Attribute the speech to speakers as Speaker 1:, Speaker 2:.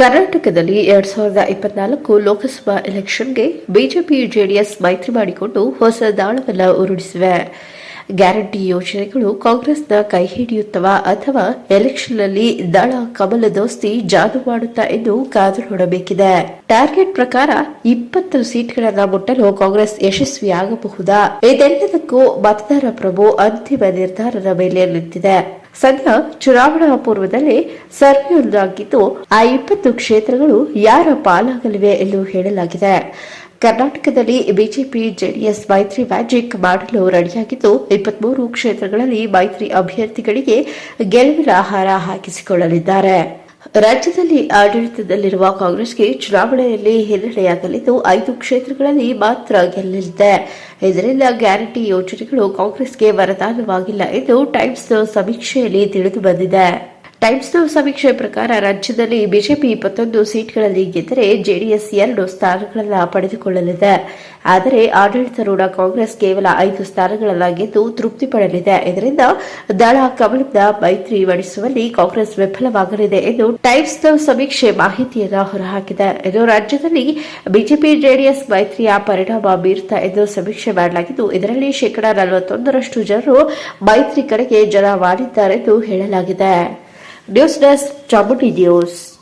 Speaker 1: ಕರ್ನಾಟಕದಲ್ಲಿ ಎರಡ್ ಸಾವಿರದ ಇಪ್ಪತ್ನಾಲ್ಕು ಲೋಕಸಭಾ ಎಲೆಕ್ಷನ್ಗೆ ಬಿಜೆಪಿ ಜೆಡಿಎಸ್ ಮೈತ್ರಿ ಮಾಡಿಕೊಂಡು ಹೊಸ ದಾಳವನ್ನ ಉರುಳಿಸಿವೆ. ಗ್ಯಾರಂಟಿ ಯೋಜನೆಗಳು ಕಾಂಗ್ರೆಸ್ನ ಕೈ ಹಿಡಿಯುತ್ತವಾ ಅಥವಾ ಎಲೆಕ್ಷನ್ನಲ್ಲಿ ದಳ, ಕಮಲ ದೋಸ್ತಿ ಜಾದು ಮಾಡುತ್ತಾ ಎಂದು ಕಾದು ನೋಡಬೇಕಿದೆ. ಟಾರ್ಗೆಟ್ ಪ್ರಕಾರ ಇಪ್ಪತ್ತು ಸೀಟ್ಗಳನ್ನು ಮುಟ್ಟಲು ಕಾಂಗ್ರೆಸ್ ಯಶಸ್ವಿಯಾಗಬಹುದಾ? ಇದೆಲ್ಲದಕ್ಕೂ ಮತದಾರ ಪ್ರಭು ಅಂತಿಮ ನಿರ್ಧಾರದ ಮೇಲೆ ನಿಂತಿದೆ. ಸದ್ಯ ಚುನಾವಣಾ ಪೂರ್ವದಲ್ಲಿ ಸರ್ವೆಯೊಂದಾಗಿದ್ದು, ಆ ಇಪ್ಪತ್ತು ಕ್ಷೇತ್ರಗಳು ಯಾರ ಪಾಲಾಗಲಿವೆ ಎಂದು ಹೇಳಲಾಗಿದೆ. ಕರ್ನಾಟಕದಲ್ಲಿ ಬಿಜೆಪಿ, ಜೆಡಿಎಸ್ ಮೈತ್ರಿ ಮ್ಯಾಜಿಕ್ ಮಾಡಲು ರೆಡಿಯಾಗಿದ್ದು, ಇಪ್ಪತ್ಮೂರು ಕ್ಷೇತ್ರಗಳಲ್ಲಿ ಮೈತ್ರಿ ಅಭ್ಯರ್ಥಿಗಳಿಗೆ ಗೆಲುವಿನ ಆಹಾರ ಹಾಕಿಸಿಕೊಳ್ಳಲಿದ್ದಾರೆ. ರಾಜ್ಯದಲ್ಲಿ ಆಡಳಿತದಲ್ಲಿರುವ ಕಾಂಗ್ರೆಸ್ಗೆ ಚುನಾವಣೆಯಲ್ಲಿ ಹಿನ್ನಡೆಯಾಗಲಿದ್ದು ಐದು ಕ್ಷೇತ್ರಗಳಲ್ಲಿ ಮಾತ್ರ ಗೆಲ್ಲಲಿದೆ ಇದರಿಂದ ಗ್ಯಾರಂಟಿ ಯೋಜನೆಗಳು ಕಾಂಗ್ರೆಸ್ಗೆ ವರದಾನವಾಗಿಲ್ಲ ಎಂದು ಟೈಮ್ಸ್ ಸಮೀಕ್ಷೆಯಲ್ಲಿ ತಿಳಿದು ಬಂದಿದೆ ಟೈಮ್ಸ್ನ ಸಮೀಕ್ಷೆ ಪ್ರಕಾರ ರಾಜ್ಯದಲ್ಲಿ ಬಿಜೆಪಿ ಇಪ್ಪತ್ತೊಂದು ಸೀಟ್ಗಳಲ್ಲಿ ಗೆದ್ದರೆ ಜೆಡಿಎಸ್ ಎರಡು ಸ್ಥಾನಗಳನ್ನು ಪಡೆದುಕೊಳ್ಳಲಿದೆ. ಆದರೆ ಆಡಳಿತಾರೂಢ ಕಾಂಗ್ರೆಸ್ ಕೇವಲ ಐದು ಸ್ಥಾನಗಳಲ್ಲಾಗಿದ್ದು ಗೆದ್ದು ತೃಪ್ತಿ ಪಡಲಿದೆ. ಇದರಿಂದ ದಳ ಕಮಲದ ಮೈತ್ರಿ ನಡೆಸುವಲ್ಲಿ ಕಾಂಗ್ರೆಸ್ ವಿಫಲವಾಗಲಿದೆ ಎಂದು ಟೈಮ್ಸ್ನ ಸಮೀಕ್ಷೆ ಮಾಹಿತಿಯನ್ನು ಹೊರಹಾಕಿದೆ. ಇದು ರಾಜ್ಯದಲ್ಲಿ ಬಿಜೆಪಿ ಜೆಡಿಎಸ್ ಮೈತ್ರಿಯ ಪರಿಣಾಮ ಬೀರುತ್ತಾ ಎಂದು ಸಮೀಕ್ಷೆ ಮಾಡಲಾಗಿದ್ದು, ಇದರಲ್ಲಿ ಶೇಕಡಾ ನಲವತ್ತೊಂದರಷ್ಟು ಜನರು ಮೈತ್ರಿ ಕಡೆಗೆ ಜನ ಮಾಡಿದ್ದಾರೆಂದು ಹೇಳಲಾಗಿದೆ. News desk Chamundi news